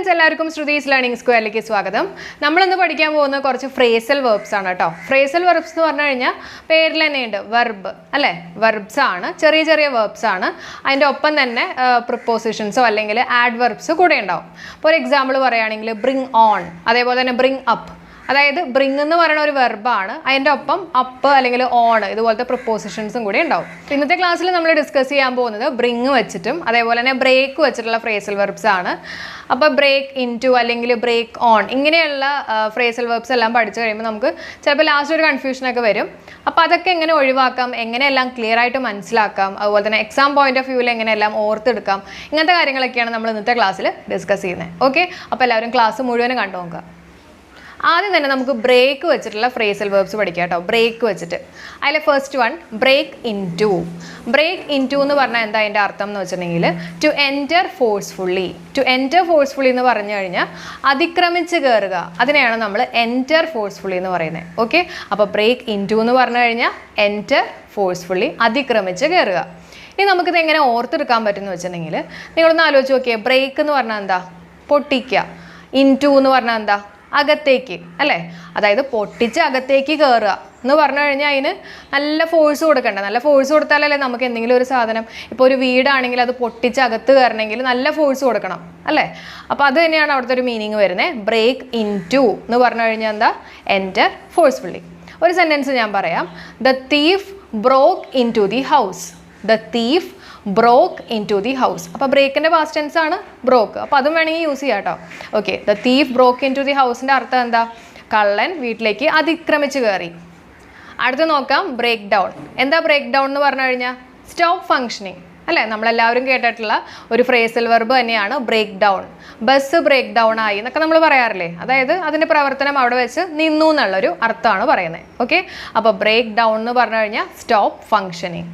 Friends എല്ലാവർക്കും Shruthi's learning സ്ക്വയറിലേക്ക് സ്വാഗതം. നമ്മളിന്ന് പഠിക്കാൻ പോകുന്ന കുറച്ച് ഫ്രേസൽ വെർബ്സ് ആണ് കേട്ടോ ഫ്രേസൽ വെർബ്സ് എന്ന് പറഞ്ഞു കഴിഞ്ഞാൽ പേരിൽ തന്നെയുണ്ട്. വെർബ് അല്ലേ? വെർബ്സ് ആണ്. ചെറിയ ചെറിയ വെർബ്സ് ആണ്. അതിന്റെ ഒപ്പം തന്നെ പ്രിപ്പോസിഷൻസോ അല്ലെങ്കിൽ ആഡ് വെർബ്സ് കൂടെ ഉണ്ടാവും. ഇപ്പോൾ ഒരു എക്സാമ്പിൾ പറയുകയാണെങ്കിൽ ബ്രിങ് ഓൺ അതേപോലെ തന്നെ ബ്രിങ് അപ്പ് അതായത് ബ്രിങ് എന്ന് പറയുന്ന ഒരു വെർബാണ് അതിന്റെ ഒപ്പം അപ്പ് അല്ലെങ്കിൽ ഓൺ ഇതുപോലത്തെ പ്രപ്പോസിഷൻസും കൂടി ഉണ്ടാവും. ഇന്നത്തെ ക്ലാസ്സിൽ നമ്മൾ ഡിസ്കസ് ചെയ്യാൻ പോകുന്നത് ബ്രിങ് വെച്ചിട്ടും അതേപോലെ തന്നെ ബ്രേക്ക് വെച്ചിട്ടുള്ള ഫ്രേസൽ വെർബ്സ് ആണ്. അപ്പോൾ ബ്രേക്ക് ഇൻ ടു അല്ലെങ്കിൽ ബ്രേക്ക് ഓൺ ഇങ്ങനെയുള്ള ഫ്രേസൽ വെർബ്സ് എല്ലാം പഠിച്ചു കഴിയുമ്പോൾ നമുക്ക് ചിലപ്പോൾ ലാസ്റ്റ് ഒരു കൺഫ്യൂഷനൊക്കെ വരും. അപ്പോൾ അതൊക്കെ എങ്ങനെ ഒഴിവാക്കാം? എങ്ങനെയെല്ലാം ക്ലിയർ ആയിട്ട് മനസ്സിലാക്കാം? അതുപോലെ തന്നെ എക്സാം പോയിന്റ് ഓഫ് വ്യൂവിൽ എങ്ങനെയെല്ലാം ഓർത്തെടുക്കാം? ഇങ്ങനത്തെ കാര്യങ്ങളൊക്കെയാണ് നമ്മൾ ഇന്നത്തെ ക്ലാസ്സിൽ ഡിസ്കസ് ചെയ്യുന്നത്. ഓക്കെ അപ്പോൾ എല്ലാവരും ക്ലാസ് മുഴുവനും കണ്ടു നോക്കുക ആദ്യം തന്നെ നമുക്ക് ബ്രേക്ക് വെച്ചിട്ടുള്ള ഫ്രേസൽ വേർബ്സ് പഠിക്കാം കേട്ടോ. ബ്രേക്ക് വെച്ചിട്ട്. അതിലെ first one break into break into എന്ന് പറഞ്ഞാൽ എന്താ അതിന്റെ അർത്ഥം എന്ന് വെച്ചിട്ടുണ്ടെങ്കിൽ to enter forcefully to enter forcefully എന്ന് പറഞ്ഞു കഴിഞ്ഞാൽ അതിക്രമിച്ച് കയറുക അതിനെയാണ് നമ്മൾ എന്റർ ഫോഴ്സ്ഫുള്ളി എന്ന് പറയുന്നത്. ഓക്കെ അപ്പോൾ ബ്രേക്ക് ഇൻ ടു എന്ന് പറഞ്ഞു കഴിഞ്ഞാൽ എന്റർ ഫോഴ്സ്ഫുള്ളി അതിക്രമിച്ച് കയറുക ഇനി നമുക്കിത് എങ്ങനെ ഓർത്തെടുക്കാൻ പറ്റുമെന്ന് വെച്ചിട്ടുണ്ടെങ്കിൽ നിങ്ങളൊന്ന് ആലോചിച്ച് നോക്കിയേ. ബ്രേക്ക് എന്ന് പറഞ്ഞാൽ എന്താ? പൊട്ടിക്കുക. ഇൻ ടു എന്ന് പറഞ്ഞാൽ എന്താ? അകത്തേക്ക് അല്ലേ? അതായത് പൊട്ടിച്ച് അകത്തേക്ക് കയറുക എന്ന് പറഞ്ഞു കഴിഞ്ഞാൽ അതിന് നല്ല ഫോഴ്സ് കൊടുക്കണ്ട. നല്ല ഫോഴ്സ് കൊടുത്താലല്ലേ നമുക്ക് എന്തെങ്കിലും ഒരു സാധനം ഇപ്പോൾ ഒരു വീടാണെങ്കിൽ അത് പൊട്ടിച്ച് അകത്ത് കയറണമെങ്കിൽ നല്ല ഫോഴ്സ് കൊടുക്കണം അല്ലേ? അപ്പോൾ അത് തന്നെയാണ് അവിടുത്തെ ഒരു മീനിങ് വരുന്നത് ബ്രേക്ക് ഇൻ ടു എന്ന് പറഞ്ഞു കഴിഞ്ഞാൽ എന്താ? എന്റർ ഫോഴ്സ്ഫുള്ളി ഒരു സെന്റൻസ് ഞാൻ പറയാം. The thief broke into the house the thief broke into the house അപ്പോൾ ബ്രേക്കിന്റെ പാസ്റ്റ് ടെൻസ് ആണ് ബ്രോക്ക് അപ്പോൾ അതും വേണമെങ്കിൽ യൂസ് ചെയ്യാം കേട്ടോ okay the thief broke into the ഹൗസിന്റെ അർത്ഥം എന്താ? കള്ളൻ വീട്ടിലേക്ക് അതിക്രമിച്ച് കയറി. അടുത്ത് നോക്കാം. ബ്രേക്ക് ഡൗൺ എന്താ ബ്രേക്ക് ഡൗൺ എന്ന് പറഞ്ഞു കഴിഞ്ഞാൽ സ്റ്റോപ്പ് ഫങ്ഷനിങ് അല്ലേ? നമ്മളെല്ലാവരും കേട്ടിട്ടുള്ള ഒരു ഫ്രേസൽ വെർബ് തന്നെയാണ് break down bus break down ആയി എന്നൊക്കെ നമ്മൾ പറയാറില്ലേ? അതായത് അതിന്റെ പ്രവർത്തനം അവിടെ വെച്ച് നിന്നു എന്നുള്ളൊരു അർത്ഥമാണ് പറയുന്നത്. ഓക്കെ അപ്പോൾ ബ്രേക്ക് ഡൗൺ എന്ന് പറഞ്ഞു കഴിഞ്ഞാൽ സ്റ്റോപ്പ് ഫങ്ഷനിങ്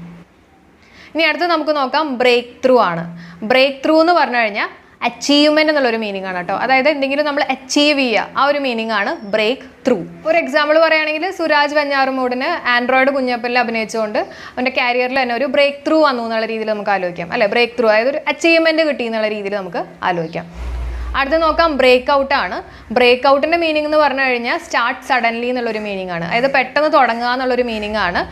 ഇനി അടുത്ത് നമുക്ക് നോക്കാം ബ്രേക്ക് ത്രൂ ആണ്. ബ്രേക്ക് ത്രൂ എന്ന് പറഞ്ഞു കഴിഞ്ഞാൽ അച്ചീവ്മെന്റ് എന്നുള്ളൊരു മീനിങ് ആണ് കേട്ടോ. അതായത് എന്തെങ്കിലും നമ്മൾ അച്ചീവ് ചെയ്യുക. ആ ഒരു മീനിങ് ആണ് ബ്രേക്ക് ത്രൂ ഒരു എക്സാമ്പിൾ പറയുകയാണെങ്കിൽ സുരാജ് വഞ്ഞാറുമൂടിന് ആൻഡ്രോയിഡ് കുഞ്ഞപ്പലിൽ അഭിനയിച്ചുകൊണ്ട് അവന്റെ കരിയറിൽ തന്നെ ഒരു ബ്രേക്ക് ത്രൂ വന്നു എന്നുള്ള രീതിയിൽ നമുക്ക് ആലോചിക്കാം. അല്ലെ? ബ്രേക്ക് ത്രൂ അതായത് ഒരു അച്ചീവ്മെന്റ് കിട്ടി എന്നുള്ള രീതിയിൽ നമുക്ക് ആലോചിക്കാം. അടുത്ത് നോക്കാം ബ്രേക്ക് ഔട്ട് ആണ്. ബ്രേക്ക് ഔട്ടിന്റെ മീനിങ് എന്ന് പറഞ്ഞു കഴിഞ്ഞാൽ സ്റ്റാർട്ട് സഡൻലി എന്നുള്ളൊരു മീനിങ് ആണ്. അതായത് പെട്ടെന്ന് തുടങ്ങുക എന്നുള്ളൊരു മീനിങ് ആണ്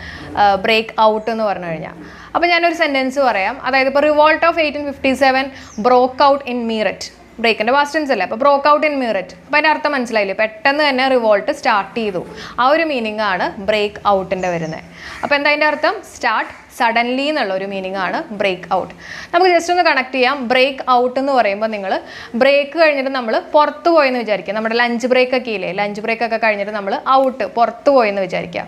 ബ്രേക്ക് ഔട്ട് എന്ന് പറഞ്ഞു കഴിഞ്ഞാൽ. അപ്പോൾ ഞാനൊരു സെന്റൻസ് പറയാം. അതായത് ഇപ്പോൾ revolt of eighteen fifty seven broke out in Meerut ബ്രേക്കിന്റെ past tense അല്ലേ? അപ്പോൾ ബ്രോക്ക് ഔട്ട് ഇൻ മീററ്റ് അപ്പോൾ അതിന്റെ അർത്ഥം മനസ്സിലായില്ലേ? പെട്ടെന്ന് തന്നെ റിവോൾട്ട് സ്റ്റാർട്ട് ചെയ്തു. ആ ഒരു മീനിങ് ആണ് ബ്രേക്ക് ഔട്ടിന്റെ വരുന്നത്. അപ്പോൾ എന്താ അതിന്റെ അർത്ഥം? സ്റ്റാർട്ട് സഡൻലി എന്നുള്ള ഒരു മീനിങ് ആണ് ബ്രേക്ക് ഔട്ട് നമുക്ക് ജസ്റ്റ് ഒന്ന് കണക്ട് ചെയ്യാം. ബ്രേക്ക് ഔട്ട് എന്ന് പറയുമ്പോൾ നിങ്ങൾ ബ്രേക്ക് കഴിഞ്ഞിട്ട് നമ്മൾ പുറത്ത് പോയെന്ന് വിചാരിക്കുക. നമ്മുടെ ലഞ്ച് ബ്രേക്ക് ഒക്കെ ഇല്ലേ? ലഞ്ച് ബ്രേക്ക് ഒക്കെ കഴിഞ്ഞിട്ട് നമ്മൾ ഔട്ട് പുറത്ത് പോയെന്ന് വിചാരിക്കുക.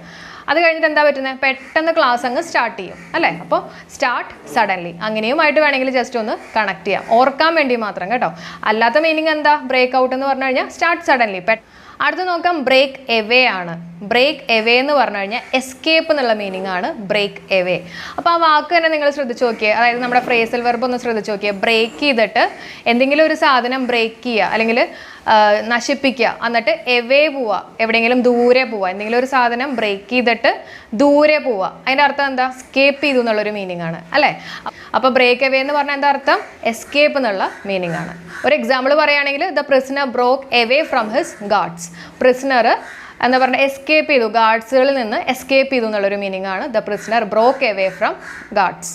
അത് കഴിഞ്ഞിട്ട് എന്താ പറ്റുന്നത് പെട്ടെന്ന് ക്ലാസ് അങ്ങ് സ്റ്റാർട്ട് ചെയ്യും. അല്ലേ? അപ്പോൾ സ്റ്റാർട്ട് സഡൻലി അങ്ങനെയുമായിട്ട് വേണമെങ്കിൽ ജസ്റ്റ് ഒന്ന് കണക്ട് ചെയ്യാം. ഓർക്കാൻ വേണ്ടി മാത്രം കേട്ടോ. അല്ലാത്ത മീനിങ് എന്താ? ബ്രേക്ക് ഔട്ട് എന്ന് പറഞ്ഞു കഴിഞ്ഞാൽ സ്റ്റാർട്ട് സഡൻലി അടുത്ത് നോക്കാം ബ്രേക്ക് എവേ ആണ്. ബ്രേക്ക് എവേ എന്ന് പറഞ്ഞു കഴിഞ്ഞാൽ എസ്കേപ്പ് എന്നുള്ള മീനിങ് ആണ് ബ്രേക്ക് എവേ അപ്പോൾ ആ വാക്ക് തന്നെ നിങ്ങൾ ശ്രദ്ധിച്ച് നോക്കിയേ. അതായത് നമ്മുടെ ഫ്രേസൽ വെർബ് ഒന്ന് ശ്രദ്ധിച്ച് നോക്കിയേ. ബ്രേക്ക് ചെയ്തിട്ട് എന്തെങ്കിലും ഒരു സാധനം ബ്രേക്ക് ചെയ്യുക അല്ലെങ്കിൽ നശിപ്പിക്കുക എന്നിട്ട് എവേ പോവുക എവിടെയെങ്കിലും ദൂരെ പോവുക എന്തെങ്കിലും ഒരു സാധനം ബ്രേക്ക് ചെയ്തിട്ട് ദൂരെ പോവുക. അതിന്റെ അർത്ഥം എന്താ? സ്കേപ്പ് ചെയ്തു എന്നുള്ളൊരു മീനിങ് ആണ് അല്ലേ? അപ്പോൾ ബ്രേക്ക് എവേ എന്ന് പറഞ്ഞാൽ എന്താ അർത്ഥം? എസ്കേപ്പ് എന്നുള്ള മീനിങ് ആണ്. ഒരു എക്സാമ്പിൾ പറയുകയാണെങ്കിൽ the prisoner broke away from his guards prisoner എന്താ പറഞ്ഞാൽ എസ്കേപ്പ് ചെയ്തു. ഗാർഡ്സുകളിൽ നിന്ന് എസ്കേപ്പ് ചെയ്തു എന്നുള്ളൊരു മീനിങ് ആണ്. The prisoner broke away from guards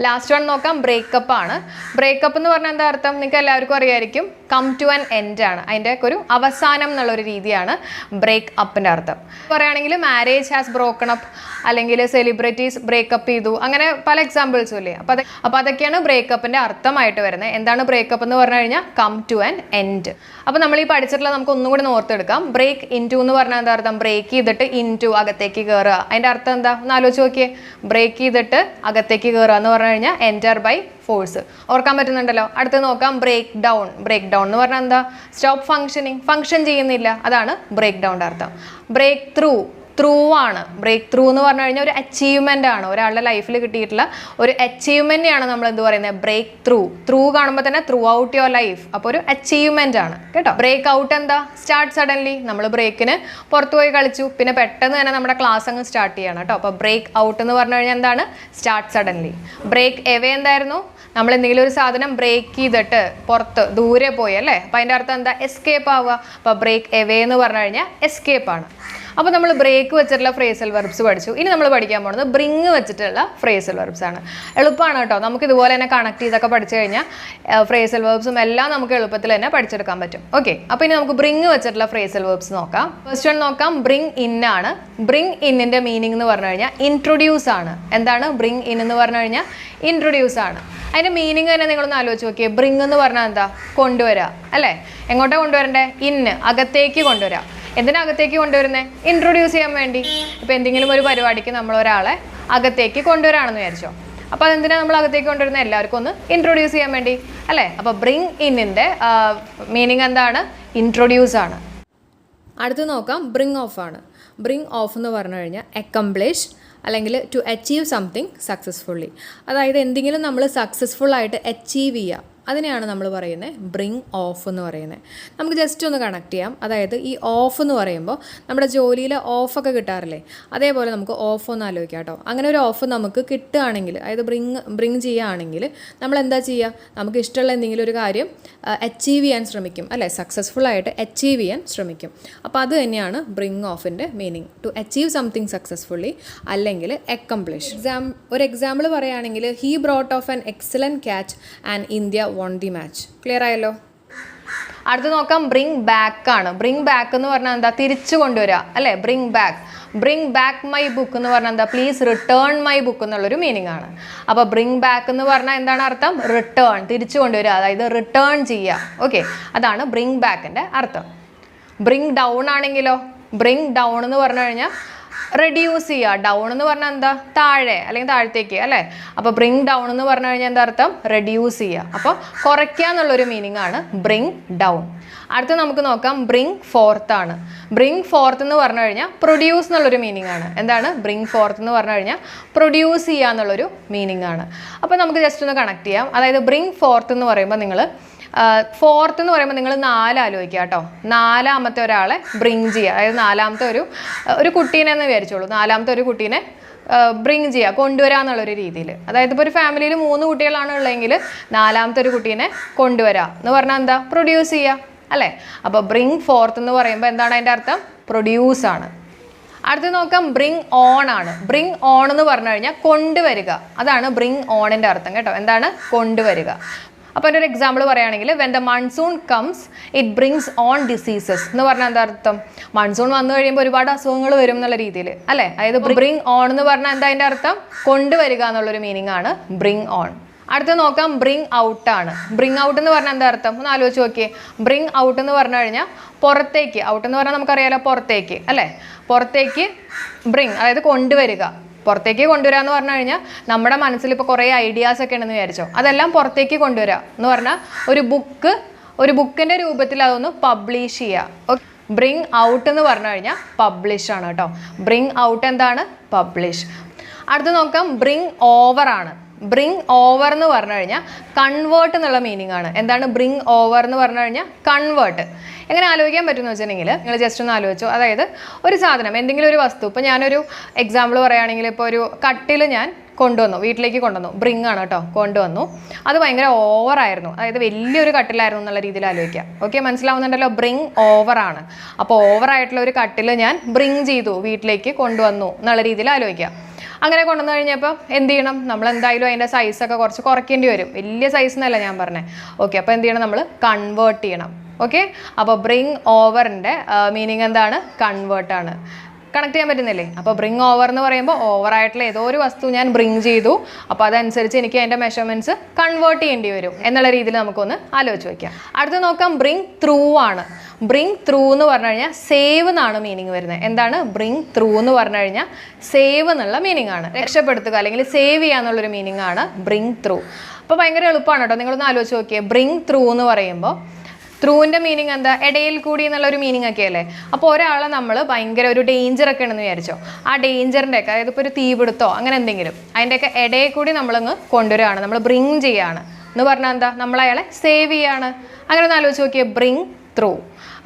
last one നോക്കാം. ബ്രേക്കപ്പ് ആണ്. ബ്രേക്കപ്പ് എന്ന് പറഞ്ഞാൽ എന്താ അർത്ഥം? നിങ്ങൾക്ക് എല്ലാവർക്കും അറിയായിരിക്കും. കം ടു ആൻ എൻഡ് ആണ്. അതിന്റെ ഒരു അവസാനം എന്നുള്ളൊരു രീതിയാണ് ബ്രേക്ക് അപ്പിന്റെ അർത്ഥം. പറയുകയാണെങ്കിൽ മാരേജ് ഹാസ് ബ്രോക്കൺ അപ്പ് അല്ലെങ്കിൽ സെലിബ്രിറ്റീസ് ബ്രേക്കപ്പ് ചെയ്തു. അങ്ങനെ പല എക്സാമ്പിൾസും ഇല്ലേ? അപ്പോൾ അത് അപ്പോൾ അതൊക്കെയാണ് ബ്രേക്കപ്പിന്റെ അർത്ഥമായിട്ട് വരുന്നത്. എന്താണ് ബ്രേക്കപ്പ് എന്ന് പറഞ്ഞു കഴിഞ്ഞാൽ കം ടു ആൻ എൻഡ് അപ്പോൾ നമ്മൾ ഈ പഠിച്ചിട്ടുള്ള നമുക്ക് ഒന്നും കൂടി ഓർത്തെടുക്കാം. ബ്രേക്ക് ഇൻ ടു എന്ന് പറഞ്ഞാൽ എന്താ അർത്ഥം? ബ്രേക്ക് ചെയ്തിട്ട് ഇൻ ടു അകത്തേക്ക് കയറുക അതിന്റെ അർത്ഥം എന്താ? ഒന്ന് ആലോചിച്ച് നോക്കിയേ. ബ്രേക്ക് ചെയ്തിട്ട് അകത്തേക്ക് കയറുക എന്ന് പറഞ്ഞു കഴിഞ്ഞാൽ എന്റർ ബൈ ഫോഴ്സ് ഓർക്കാൻ പറ്റുന്നുണ്ടല്ലോ? അടുത്ത് നോക്കാം. ബ്രേക്ക് ഡൗൺ ബ്രേക്ക് ഡൗൺ എന്ന് പറഞ്ഞാൽ എന്താ? സ്റ്റോപ്പ് ഫങ്ഷനിങ് ഫങ്ഷൻ ചെയ്യുന്നില്ല. അതാണ് ബ്രേക്ക് ഡൗണിന്റെ അർത്ഥം. ബ്രേക്ക് ത്രൂ ത്രൂ ആണ്. ബ്രേക്ക് ത്രൂ എന്ന് പറഞ്ഞു കഴിഞ്ഞാൽ ഒരു അച്ചീവ്മെന്റ് ആണ്. ഒരാളുടെ ലൈഫിൽ കിട്ടിയിട്ടുള്ള ഒരു അച്ചീവ്മെന്റിനെയാണ് നമ്മൾ എന്ത് പറയുന്നത് ബ്രേക്ക് ത്രൂ ത്രൂ കാണുമ്പോൾ തന്നെ ത്രൂ ഔട്ട് യുവർ ലൈഫ് അപ്പോൾ ഒരു അച്ചീവ്മെന്റ് ആണ്. കേട്ടോ? ബ്രേക്ക് ഔട്ട് എന്താ? സ്റ്റാർട്ട് സഡൻലി നമ്മൾ ബ്രേക്കിന് പുറത്ത് പോയി കളിച്ചു. പിന്നെ പെട്ടെന്ന് തന്നെ നമ്മുടെ ക്ലാസ് അങ്ങ് സ്റ്റാർട്ട് ചെയ്യണം കേട്ടോ. അപ്പോൾ ബ്രേക്ക് ഔട്ട് എന്ന് പറഞ്ഞു കഴിഞ്ഞാൽ എന്താണ്? സ്റ്റാർട്ട് സഡൻലി ബ്രേക്ക് എവേ എന്തായിരുന്നു? നമ്മൾ എന്തെങ്കിലും ഒരു സാധനം ബ്രേക്ക് ചെയ്തിട്ട് പുറത്ത് ദൂരെ പോയി അല്ലേ? അപ്പം അതിന്റെ അർത്ഥം എന്താ? എസ്കേപ്പ് ആവുക. അപ്പോൾ ബ്രേക്ക് എവേ എന്ന് പറഞ്ഞു കഴിഞ്ഞാൽ എസ്കേപ്പ് ആണ്. അപ്പോൾ നമ്മൾ ബ്രേക്ക് വെച്ചിട്ടുള്ള ഫ്രേസൽ വെർബ്സ് പഠിച്ചു. ഇനി നമ്മൾ പഠിക്കാൻ പോകുന്നത് ബ്രിങ് വെച്ചിട്ടുള്ള ഫ്രേസൽ വെർബ്സ് ആണ്. എളുപ്പമാണ് കേട്ടോ. നമുക്ക് ഇതുപോലെ തന്നെ കണക്ട് ചെയ്തൊക്കെ പഠിച്ചു കഴിഞ്ഞാൽ ഫ്രേസൽ വെർബ്സും എല്ലാം നമുക്ക് എളുപ്പത്തിൽ തന്നെ പഠിച്ചെടുക്കാൻ പറ്റും. ഓക്കെ അപ്പോൾ ഇനി നമുക്ക് ബ്രിങ് വെച്ചിട്ടുള്ള ഫ്രേസൽ വെർബ്സ് നോക്കാം. ഫസ്റ്റ് വൺ നോക്കാം. ബ്രിങ് ഇൻ ആണ്. ബ്രിങ് ഇന്നിന്റെ മീനിങ് എന്ന് പറഞ്ഞു കഴിഞ്ഞാൽ ഇൻട്രൊഡ്യൂസ് ആണ്. എന്താണ്? ബ്രിങ് ഇൻ എന്ന് പറഞ്ഞു കഴിഞ്ഞാൽ ഇൻട്രൊഡ്യൂസ് ആണ്. അതിന്റെ മീനിങ് തന്നെ നിങ്ങളൊന്ന് ആലോചിച്ച് നോക്കിയേ. ബ്രിങ് എന്ന് പറഞ്ഞാൽ എന്താ? കൊണ്ടുവരിക അല്ലേ? എങ്ങോട്ടാണ് കൊണ്ടുവരണ്ടേ? ഇന്ന് അകത്തേക്ക് കൊണ്ടുവരിക എന്തിനകത്തേക്ക് കൊണ്ടുവരുന്നത് ഇൻട്രൊഡ്യൂസ് ചെയ്യാൻ വേണ്ടി. ഇപ്പോൾ എന്തെങ്കിലും ഒരു പരിപാടിക്ക് നമ്മൾ ഒരാളെ അകത്തേക്ക് കൊണ്ടുവരാണെന്ന് വിചാരിച്ചോ. അപ്പോൾ അതെന്തിനാണ് നമ്മൾ അകത്തേക്ക് കൊണ്ടുവരുന്നത് എല്ലാവർക്കും ഒന്ന് ഇൻട്രൊഡ്യൂസ് ചെയ്യാൻ വേണ്ടി. അല്ലേ? അപ്പോൾ ബ്രിങ് ഇന്നിന്റെ മീനിങ് എന്താണ്? ഇൻട്രൊഡ്യൂസ് ആണ്. അടുത്ത് നോക്കാം ബ്രിങ് ഓഫ് ആണ്. ബ്രിങ് ഓഫ് എന്ന് പറഞ്ഞു കഴിഞ്ഞാൽ അക്കംപ്ലിഷ് അല്ലെങ്കിൽ ടു അച്ചീവ് സംതിങ് സക്സസ്ഫുള്ളി അതായത് എന്തെങ്കിലും നമ്മൾ സക്സസ്ഫുള്ളായിട്ട് അച്ചീവ് ചെയ്യുക അതിനെയാണ് നമ്മൾ പറയുന്നത് ബ്രിങ് ഓഫ് എന്ന് പറയുന്നത് നമുക്ക് ജസ്റ്റ് ഒന്ന് കണക്ട് ചെയ്യാം. അതായത് ഈ ഓഫ് എന്ന് പറയുമ്പോൾ നമ്മുടെ ജോലിയിൽ ഓഫൊക്കെ കിട്ടാറില്ലേ? അതേപോലെ നമുക്ക് ഓഫ് ഒന്ന് ആലോചിക്കാം കേട്ടോ. അങ്ങനെ ഒരു ഓഫ് നമുക്ക് കിട്ടുകയാണെങ്കിൽ അതായത് ബ്രിങ് ബ്രിങ് ചെയ്യുകയാണെങ്കിൽ നമ്മൾ എന്താ ചെയ്യുക? നമുക്ക് ഇഷ്ടമുള്ള എന്തെങ്കിലും ഒരു കാര്യം അച്ചീവ് ചെയ്യാൻ ശ്രമിക്കും. അല്ലേ? സക്സസ്ഫുൾ ആയിട്ട് അച്ചീവ് ചെയ്യാൻ ശ്രമിക്കും. അപ്പോൾ അത് തന്നെയാണ് bring ഓഫിന്റെ meaning to achieve something successfully അല്ലെങ്കിൽ അക്കംപ്ലിഷ് എക്സാം ഒരു എക്സാമ്പിൾ പറയുകയാണെങ്കിൽ he brought off an excellent catch and India won the match clear ആയല്ലോ? അടുത്ത് നോക്കാം ബ്രിങ് ബാക്ക് ആണ്. ബ്രിങ് ബാക്ക് എന്ന് പറഞ്ഞാൽ എന്താ? തിരിച്ചു കൊണ്ടുവരിക അല്ലേ? Bring back bring back my book എന്ന് പറഞ്ഞാൽ എന്താ? പ്ലീസ് റിട്ടേൺ മൈ ബുക്ക് എന്നുള്ളൊരു മീനിങ് ആണ്. അപ്പോൾ ബ്രിങ് ബാക്ക് എന്ന് പറഞ്ഞാൽ എന്താണ് അർത്ഥം? റിട്ടേൺ തിരിച്ചു കൊണ്ടുവരിക അതായത് റിട്ടേൺ ചെയ്യുക ഓക്കെ അതാണ് ബ്രിങ് ബാക്കിന്റെ അർത്ഥം. ബ്രിങ് ഡൗൺ ആണെങ്കിലോ? ബ്രിങ് ഡൗൺ എന്ന് പറഞ്ഞു കഴിഞ്ഞാൽ റെഡ്യൂസ് ചെയ്യുക. ഡൗൺ എന്ന് പറഞ്ഞാൽ എന്താ? താഴെ അല്ലെങ്കിൽ താഴത്തേക്ക് അല്ലേ? അപ്പോൾ ബ്രിങ് ഡൗൺ എന്ന് പറഞ്ഞു കഴിഞ്ഞാൽ എന്താ അർത്ഥം? റെഡ്യൂസ് ചെയ്യുക. അപ്പോൾ കുറയ്ക്കുക എന്നുള്ളൊരു മീനിങ് ആണ് ബ്രിങ് ഡൗൺ അടുത്ത നമുക്ക് നോക്കാം. ബ്രിങ് ഫോർത്ത് ആണ്. ബ്രിങ് ഫോർത്ത് എന്ന് പറഞ്ഞു കഴിഞ്ഞാൽ പ്രൊഡ്യൂസ് എന്നുള്ളൊരു മീനിങ് ആണ്. എന്താണ്? ബ്രിങ് ഫോർത്ത് എന്ന് പറഞ്ഞു കഴിഞ്ഞാൽ പ്രൊഡ്യൂസ് ചെയ്യുക എന്നുള്ളൊരു മീനിങ് ആണ്. അപ്പോൾ നമുക്ക് ജസ്റ്റ് ഒന്ന് കണക്ട് ചെയ്യാം. അതായത് ബ്രിങ് ഫോർത്ത് എന്ന് പറയുമ്പോൾ നിങ്ങൾ ഫോർത്ത് എന്ന് പറയുമ്പോൾ നിങ്ങൾ നാല് ആലോചിക്കുക കേട്ടോ. നാലാമത്തെ ഒരാളെ ബ്രിങ് ചെയ്യുക. അതായത് നാലാമത്തെ ഒരു ഒരു കുട്ടീനെ എന്ന് വിചാരിച്ചോളൂ നാലാമത്തെ ഒരു കുട്ടീനെ ബ്രിങ് ചെയ്യുക കൊണ്ടുവരിക എന്നുള്ളൊരു രീതിയിൽ അതായത് ഇപ്പോൾ ഒരു ഫാമിലിയിൽ മൂന്ന് കുട്ടികളാണ് ഉള്ളതെങ്കിൽ നാലാമത്തെ ഒരു കുട്ടീനെ കൊണ്ടുവരിക എന്ന് പറഞ്ഞാൽ എന്താ? പ്രൊഡ്യൂസ് ചെയ്യുക. അല്ലേ? അപ്പോൾ ബ്രിങ് ഫോർത്ത് എന്ന് പറയുമ്പോൾ എന്താണ് അതിന്റെ അർത്ഥം? പ്രൊഡ്യൂസ് ആണ്. അടുത്ത് നോക്കാം ബ്രിങ് ഓൺ ആണ്. ബ്രിങ് ഓൺ എന്ന് പറഞ്ഞു കഴിഞ്ഞാൽ കൊണ്ടുവരിക. അതാണ് ബ്രിങ് ഓണിന്റെ അർത്ഥം കേട്ടോ. എന്താണ്? കൊണ്ടുവരിക. അപ്പോൾ എന്റെ ഒരു എക്സാമ്പിൾ പറയുകയാണെങ്കിൽ when the monsoon comes it brings on diseases എന്ന് പറഞ്ഞാൽ എന്താ അർത്ഥം? മൺസൂൺ വന്നു കഴിയുമ്പോൾ ഒരുപാട് അസുഖങ്ങൾ വരും എന്നുള്ള രീതിയിൽ അല്ലേ? അതായത് ബ്രിങ് ഓൺ എന്ന് പറഞ്ഞാൽ എന്താ അതിന്റെ അർത്ഥം? കൊണ്ടുവരിക എന്നുള്ളൊരു മീനിങ് ആണ് ബ്രിങ് ഓൺ അടുത്ത് നോക്കാം ബ്രിങ് ഔട്ട് ആണ്. ബ്രിങ് ഔട്ട് എന്ന് പറഞ്ഞാൽ എന്താ അർത്ഥം? ഒന്ന് ആലോചിച്ച് നോക്കിയേ. ബ്രിങ് ഔട്ട് എന്ന് പറഞ്ഞു കഴിഞ്ഞാൽ പുറത്തേക്ക്. ഔട്ട് എന്ന് പറഞ്ഞാൽ നമുക്കറിയാലോ പുറത്തേക്ക് അല്ലേ? പുറത്തേക്ക് ബ്രിങ് അതായത് കൊണ്ടുവരിക. പുറത്തേക്ക് കൊണ്ടുവരാ എന്ന് പറഞ്ഞു കഴിഞ്ഞാൽ നമ്മുടെ മനസ്സിൽ ഇപ്പോൾ കുറേ ഐഡിയാസ് ഒക്കെ ഉണ്ടെന്ന് വിചാരിച്ചോ. അതെല്ലാം പുറത്തേക്ക് കൊണ്ടുവരാ. എന്ന് പറഞ്ഞാൽ ഒരു ബുക്ക് ഒരു ബുക്കിന്റെ രൂപത്തിൽ അതൊന്ന് പബ്ലിഷ് ചെയ്യുക ബ്രിങ് ഔട്ട് എന്ന് പറഞ്ഞു കഴിഞ്ഞാൽ പബ്ലിഷ് ആണ് കേട്ടോ. ബ്രിങ് ഔട്ട് എന്താണ്? പബ്ലിഷ് അടുത്ത് നോക്കാം ബ്രിങ് ഓവർ ആണ്. ബ്രിങ് ഓവർ എന്ന് പറഞ്ഞു കഴിഞ്ഞാൽ കൺവേർട്ട് എന്നുള്ള മീനിങ് ആണ്. എന്താണ് ബ്രിങ് ഓവർ എന്ന് പറഞ്ഞു കഴിഞ്ഞാൽ കൺവേർട്ട് എങ്ങനെ ആലോചിക്കാൻ പറ്റുമെന്ന് വെച്ചിട്ടുണ്ടെങ്കിൽ നിങ്ങൾ ജസ്റ്റ് ഒന്ന് ആലോചിച്ചു. അതായത് ഒരു സാധനം എന്തെങ്കിലും ഒരു വസ്തു. ഇപ്പോൾ ഞാനൊരു എക്സാമ്പിൾ പറയുകയാണെങ്കിൽ ഇപ്പോൾ ഒരു കട്ടിൽ ഞാൻ കൊണ്ടുവന്നു വീട്ടിലേക്ക് കൊണ്ടുവന്നു. ബ്രിങ് ആണ് കേട്ടോ കൊണ്ടുവന്നു. അത് ഭയങ്കര ഓവറായിരുന്നു അതായത് വലിയൊരു കട്ടിലായിരുന്നു എന്നുള്ള രീതിയിൽ ആലോചിക്കുക. ഓക്കെ മനസ്സിലാവുന്നുണ്ടല്ലോ? ബ്രിങ് ഓവറാണ് അപ്പോൾ ഓവറായിട്ടുള്ള ഒരു കട്ടിൽ ഞാൻ ബ്രിങ് ചെയ്തു വീട്ടിലേക്ക് കൊണ്ടുവന്നു എന്നുള്ള രീതിയിൽ ആലോചിക്കുക. അങ്ങനെ കൊണ്ടുവന്നു കഴിഞ്ഞപ്പോൾ എന്ത് ചെയ്യണം? നമ്മൾ എന്തായാലും അതിന്റെ സൈസൊക്കെ കുറച്ച് കുറയ്ക്കേണ്ടി വരും. വലിയ സൈസ് എന്നല്ല ഞാൻ പറഞ്ഞത് ഓക്കെ അപ്പോൾ എന്ത് ചെയ്യണം നമ്മൾ കൺവേർട്ട് ചെയ്യണം. ഓക്കെ അപ്പോൾ ബ്രിങ് ഓവറിന്റെ മീനിങ് എന്താണ്? കൺവേർട്ടാണ് കണക്ട് ചെയ്യാൻ പറ്റുന്നില്ലേ? അപ്പോൾ ബ്രിങ് ഓവർ എന്ന് പറയുമ്പോൾ ഓവർ ആയിട്ടുള്ള ഏതോ ഒരു വസ്തു ഞാൻ ബ്രിങ് ചെയ്തു. അപ്പോൾ അതനുസരിച്ച് എനിക്ക് അതിന്റെ മെഷർമെന്റ്സ് കൺവേർട്ട് ചെയ്യേണ്ടി വരും എന്നുള്ള രീതിയിൽ നമുക്കൊന്ന് ആലോചിച്ച് വയ്ക്കാം അടുത്ത് നോക്കാം ബ്രിങ് ത്രൂ ആണ്. ബ്രിങ് ത്രൂ എന്ന് പറഞ്ഞു കഴിഞ്ഞാൽ സേവ് എന്നാണ് മീനിങ് വരുന്നത്. എന്താണ്? ബ്രിങ് ത്രൂ എന്ന് പറഞ്ഞു കഴിഞ്ഞാൽ സേവ് എന്നുള്ള മീനിങ് ആണ്. രക്ഷപ്പെടുത്തുക അല്ലെങ്കിൽ സേവ് ചെയ്യുക എന്നുള്ളൊരു മീനിങ് ആണ് ബ്രിങ് ത്രൂ അപ്പോൾ ഭയങ്കര എളുപ്പമാണ് കേട്ടോ. നിങ്ങളൊന്ന് ആലോചിച്ച് നോക്കിയേ. ബ്രിങ് ത്രൂ എന്ന് പറയുമ്പോൾ ത്രൂവിന്റെ മീനിങ് എന്താ? ഇടയിൽ കൂടി എന്നുള്ള ഒരു മീനിങ് ഒക്കെ അല്ലേ അപ്പോൾ ഒരാളെ നമ്മൾ ഭയങ്കര ഒരു ഡേഞ്ചർ ഒക്കെ ഉണ്ടെന്ന് വിചാരിച്ചോ? ആ ഡേഞ്ചറിന്റെ ഒക്കെ അതായത് ഇപ്പോൾ ഒരു തീപിടുത്തോ അങ്ങനെ എന്തെങ്കിലും അതിന്റെയൊക്കെ ഇടയിൽ കൂടി നമ്മളങ്ങ് കൊണ്ടുവരികയാണ്. നമ്മൾ ബ്രിങ് ചെയ്യുകയാണ്. എന്ന് പറഞ്ഞാൽ എന്താ? നമ്മൾ അയാളെ സേവ് ചെയ്യാണ് അങ്ങനെ ഒന്ന് ആലോചിച്ച് നോക്കിയേ ബ്രിങ് ത്രൂ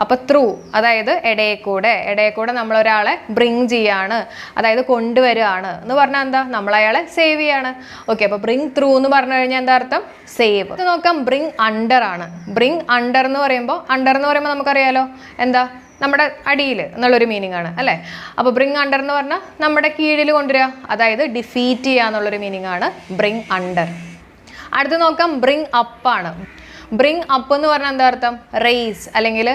അപ്പോൾ ത്രൂ അതായത് ഇടയിൽ കൂടെ. ഇടയിൽ കൂടെ നമ്മൾ ഒരാളെ ബ്രിങ് ചെയ്യാണ്. അതായത് കൊണ്ടുവരികയാണ് എന്ന് പറഞ്ഞാൽ എന്താ? നമ്മൾ അയാളെ സേവ് ചെയ്യാണ്. ഓക്കെ അപ്പോൾ ബ്രിങ് ത്രൂ എന്ന് പറഞ്ഞു കഴിഞ്ഞാൽ എന്താ അർത്ഥം? സേവ് ഇത് നോക്കാം ബ്രിങ് അണ്ടർ ആണ്. ബ്രിങ് അണ്ടർ എന്ന് പറയുമ്പോൾ അണ്ടർ എന്ന് പറയുമ്പോൾ നമുക്കറിയാലോ? എന്താ? നമ്മുടെ അടിയിൽ എന്നുള്ളൊരു മീനിങ് ആണ് അല്ലേ? അപ്പോൾ ബ്രിങ് അണ്ടർ എന്ന് പറഞ്ഞാൽ നമ്മുടെ കീഴിൽ കൊണ്ടുവരിക. അതായത് ഡിഫീറ്റ് ചെയ്യുക എന്നുള്ളൊരു മീനിങ് ആണ് ബ്രിങ് അണ്ടർ അടുത്ത് നോക്കാം ബ്രിങ് അപ്പാണ് ബ്രിങ് അപ്പ് എന്ന് പറഞ്ഞാൽ എന്താ അർത്ഥം? റേസ് അല്ലെങ്കിൽ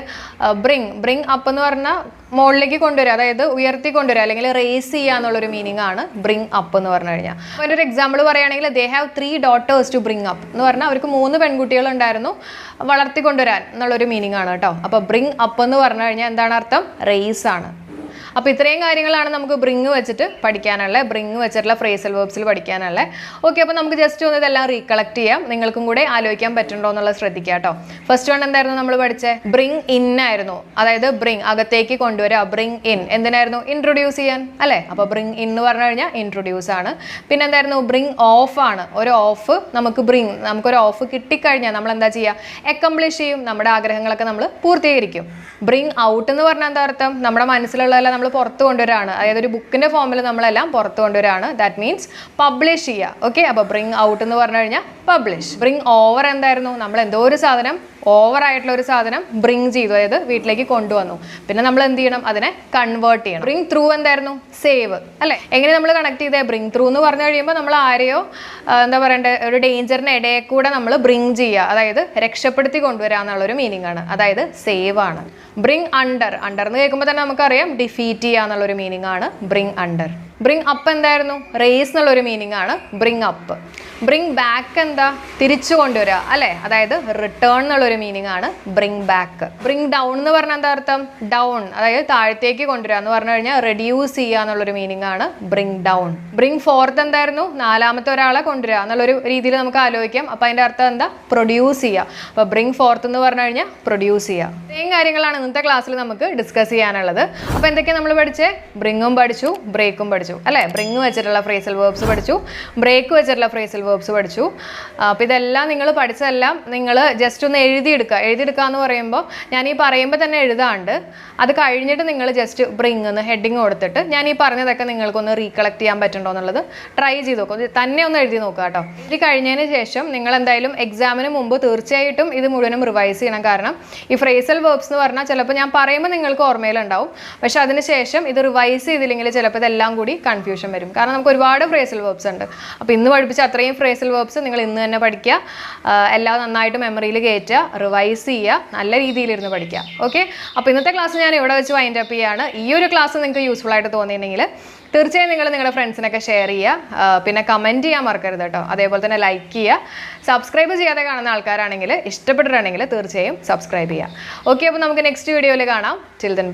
ബ്രിങ് ബ്രിങ് അപ്പ് എന്ന് പറഞ്ഞാൽ മുകളിലേക്ക് കൊണ്ടുവരിക. അതായത് ഉയർത്തി കൊണ്ടുവരിക അല്ലെങ്കിൽ റേസ് ചെയ്യുക എന്നുള്ളൊരു മീനിങ് ആണ് ബ്രിങ് അപ്പ് എന്ന് പറഞ്ഞു കഴിഞ്ഞാൽ അപ്പോൾ ഒരു എക്സാമ്പിൾ പറയുകയാണെങ്കിൽ they have three daughters to bring up എന്ന് പറഞ്ഞാൽ അവർക്ക് മൂന്ന് പെൺകുട്ടികൾ ഉണ്ടായിരുന്നു. വളർത്തിക്കൊണ്ടുവരാൻ എന്നുള്ളൊരു മീനിങ് ആണ് കേട്ടോ. അപ്പോൾ ബ്രിങ് അപ്പ് എന്ന് പറഞ്ഞു കഴിഞ്ഞാൽ എന്താണ് അർത്ഥം? റേസ് ആണ്. അപ്പോൾ ഇത്രയും കാര്യങ്ങളാണ് നമുക്ക് ബ്രിങ് വെച്ചിട്ട് പഠിക്കാനുള്ളത് ബ്രിങ് വെച്ചിട്ടുള്ള ഫ്രേസൽ വേർബ്സിൽ പഠിക്കാനുള്ളത് ഓക്കെ അപ്പോൾ നമുക്ക് ജസ്റ്റ് ഒന്ന് ഇതെല്ലാം റീകളക്ട് ചെയ്യാം. നിങ്ങൾക്കും കൂടെ ആലോചിക്കാൻ പറ്റുന്നുണ്ടോ എന്നുള്ളത് ശ്രദ്ധിക്കുക കേട്ടോ. ഫസ്റ്റ് വൺ എന്തായിരുന്നു നമ്മൾ പഠിച്ചത് ബ്രിങ് ഇൻ ആയിരുന്നു. അതായത് ബ്രിങ് അകത്തേക്ക് കൊണ്ടുവരിക ബ്രിങ് ഇൻ എന്തിനായിരുന്നു? ഇൻട്രൊഡ്യൂസ് ചെയ്യാൻ. അല്ലേ? അപ്പോൾ ബ്രിങ് ഇൻ എന്ന് പറഞ്ഞു കഴിഞ്ഞാൽ ഇൻട്രൊഡ്യൂസ് ആണ്. പിന്നെ എന്തായിരുന്നു ബ്രിങ് ഓഫ് ആണ്. ഒരു ഓഫ് നമുക്ക് ബ്രിങ് നമുക്കൊരു ഓഫ് കിട്ടിക്കഴിഞ്ഞാൽ നമ്മൾ എന്താ ചെയ്യുക അക്കംപ്ലിഷ് ചെയ്യും. നമ്മുടെ ആഗ്രഹങ്ങളൊക്കെ നമ്മൾ പൂർത്തീകരിക്കും. ബ്രിങ് ഔട്ട് എന്ന് പറഞ്ഞാൽ എന്താ അർത്ഥം? നമ്മുടെ മനസ്സിലുള്ളതെല്ലാം നമ്മൾ പുറത്ത് കൊണ്ടുവരാണ്. അതായത് ഒരു ബുക്കിന്റെ ഫോമിൽ നമ്മളെല്ലാം പുറത്ത് കൊണ്ടുവരാണ്. ദാറ്റ് മീൻസ് പബ്ലിഷ് ചെയ്യുക. ഓക്കെ അപ്പോൾ ബ്രിങ് ഔട്ട് എന്ന് പറഞ്ഞു കഴിഞ്ഞാൽ പബ്ലിഷ് ബ്രിങ് ഓവർ എന്തായിരുന്നു? നമ്മൾ എന്തോ ഒരു സാധനം ഓവർ ആയിട്ടുള്ള ഒരു സാധനം ബ്രിങ് ചെയ്തു. അതായത് വീട്ടിലേക്ക് കൊണ്ടുവന്നു. പിന്നെ നമ്മൾ എന്ത് ചെയ്യണം? അതിനെ കൺവേർട്ട് ചെയ്യണം. ബ്രിങ് ത്രൂ എന്തായിരുന്നു? സേവ് അല്ലേ? എങ്ങനെ നമ്മൾ കണക്ട് ചെയ്തേ? ബ്രിങ് ത്രൂ എന്ന് പറഞ്ഞു കഴിയുമ്പോൾ നമ്മൾ ആരെയോ എന്താ പറയണ്ടേ ഒരു ഡേഞ്ചറിന് ഇടയിൽ കൂടെ നമ്മൾ ബ്രിങ് ചെയ്യുക. അതായത് രക്ഷപ്പെടുത്തി കൊണ്ടുവരിക എന്നുള്ളൊരു മീനിങ് ആണ്. അതായത് സേവ് ആണ്. ബ്രിങ് അണ്ടർ അണ്ടർ എന്ന് കേൾക്കുമ്പോൾ തന്നെ നമുക്കറിയാം ഡിഫീറ്റ് ചെയ്യുക എന്നുള്ളൊരു മീനിങ് ആണ്. ബ്രിങ് അണ്ടർ ബ്രിങ് അപ്പ് എന്തായിരുന്നു? റേസ് എന്നുള്ളൊരു മീനിങ് ആണ്. ബ്രിങ് അപ്പ് ബ്രിങ് ബാക്ക് എന്താ? തിരിച്ചു കൊണ്ടുവരിക അല്ലേ? അതായത് റിട്ടേൺ എന്നുള്ളൊരു മീനിങ് ആണ്. ബ്രിങ് ബാക്ക് ബ്രിങ് ഡൗൺ എന്ന് പറഞ്ഞാൽ എന്താ അർത്ഥം? ഡൗൺ അതായത് താഴത്തേക്ക് കൊണ്ടുവരിക എന്ന് പറഞ്ഞു കഴിഞ്ഞാൽ റെഡ്യൂസ് ചെയ്യുക എന്നുള്ളൊരു മീനിങ് ആണ്. ബ്രിങ് ഡൗൺ ബ്രിങ് ഫോർത്ത് എന്തായിരുന്നു? നാലാമത്തെ ഒരാളെ കൊണ്ടുവരിക എന്നുള്ളൊരു രീതിയിൽ നമുക്ക് ആലോചിക്കാം. അപ്പോൾ അതിന്റെ അർത്ഥം എന്താ? പ്രൊഡ്യൂസ് ചെയ്യുക അപ്പോൾ ബ്രിങ് ഫോർത്ത് എന്ന് പറഞ്ഞു കഴിഞ്ഞാൽ പ്രൊഡ്യൂസ് ചെയ്യുക ഇത്രയും കാര്യങ്ങളാണ് ഇന്നത്തെ ക്ലാസ്സിൽ നമുക്ക് ഡിസ്കസ് ചെയ്യാനുള്ളത്. അപ്പോൾ എന്തൊക്കെയാണ് നമ്മൾ പഠിച്ചേ? ബ്രിങ്ങും പഠിച്ചു ബ്രേക്കും പഠിച്ചു. അല്ലേ? ബ്രിങ് വെച്ചിട്ടുള്ള ഫ്രേസൽ വേർബ്സ് പഠിച്ചു. ബ്രേക്ക് വെച്ചിട്ടുള്ള ഫ്രേസൽ വേർബ്സ് പഠിച്ചു. അപ്പോൾ ഇതെല്ലാം നിങ്ങൾ പഠിച്ചതെല്ലാം നിങ്ങൾ ജസ്റ്റ് ഒന്ന് എഴുതിയെടുക്കുക. എഴുതിയെടുക്കുക എന്ന് പറയുമ്പോൾ ഞാൻ ഈ പറയുമ്പോൾ തന്നെ എഴുതാണ്ട് അത് കഴിഞ്ഞിട്ട് നിങ്ങൾ ജസ്റ്റ് ബ്രിങ് എന്ന് ഹെഡിങ് കൊടുത്തിട്ട് ഞാൻ ഈ പറഞ്ഞതൊക്കെ നിങ്ങൾക്കൊന്ന് റീകളക്ട് ചെയ്യാൻ പറ്റുന്നുണ്ടോ എന്നുള്ളത് ട്രൈ ചെയ്ത് നോക്കും. തന്നെ ഒന്ന് എഴുതി നോക്കുക കേട്ടോ. ഇത് കഴിഞ്ഞതിന് ശേഷം നിങ്ങൾ എന്തായാലും എക്സാമിന് മുമ്പ് തീർച്ചയായിട്ടും ഇത് മുഴുവനും റിവൈസ് ചെയ്യണം. കാരണം ഈ ഫ്രേസൽ വേർബ്സ് എന്ന് പറഞ്ഞാൽ ചിലപ്പോൾ ഞാൻ പറയുമ്പോൾ നിങ്ങൾക്ക് ഓർമ്മയിലുണ്ടാവും. പക്ഷെ അതിന് ശേഷം ഇത് റിവൈസ് ചെയ്തില്ലെങ്കിൽ ചിലപ്പോൾ ഇതെല്ലാം കൂടി കൺഫ്യൂഷൻ വരും. കാരണം നമുക്ക് ഒരുപാട് ഫ്രേസൽ വേർബ്സ് ഉണ്ട്. അപ്പോൾ ഇന്ന് പഠിപ്പിച്ച അത്രയും ഫ്രേസൽ വേർബ്സ് നിങ്ങൾ ഇന്ന് തന്നെ പഠിക്കുക. എല്ലാം നന്നായിട്ട് മെമ്മറിയിൽ കയറ്റുക റിവൈസ് ചെയ്യുക നല്ല രീതിയിലിരുന്ന് പഠിക്കുക. ഓക്കെ അപ്പോൾ ഇന്നത്തെ ക്ലാസ് ഞാൻ ഇവിടെ വെച്ച് വൈൻഡ് അപ്പ് ചെയ്യുകയാണ് ഈ ഒരു ക്ലാസ് നിങ്ങൾക്ക് യൂസ്ഫുൾ ആയിട്ട് തോന്നിയിട്ടുണ്ടെങ്കിൽ തീർച്ചയായും നിങ്ങൾ നിങ്ങളുടെ ഫ്രണ്ട്സിനൊക്കെ ഷെയർ ചെയ്യുക. പിന്നെ കമന്റ് ചെയ്യാൻ മറക്കരുത് കേട്ടോ. അതേപോലെ തന്നെ ലൈക്ക് ചെയ്യുക. സബ്സ്ക്രൈബ് ചെയ്യാതെ കാണുന്ന ആൾക്കാരാണെങ്കിൽ ഇഷ്ടപ്പെട്ടിട്ടുണ്ടെങ്കിൽ തീർച്ചയായും സബ്സ്ക്രൈബ് ചെയ്യുക. ഓക്കെ അപ്പോൾ നമുക്ക് നെക്സ്റ്റ് വീഡിയോയിൽ കാണാം. Children by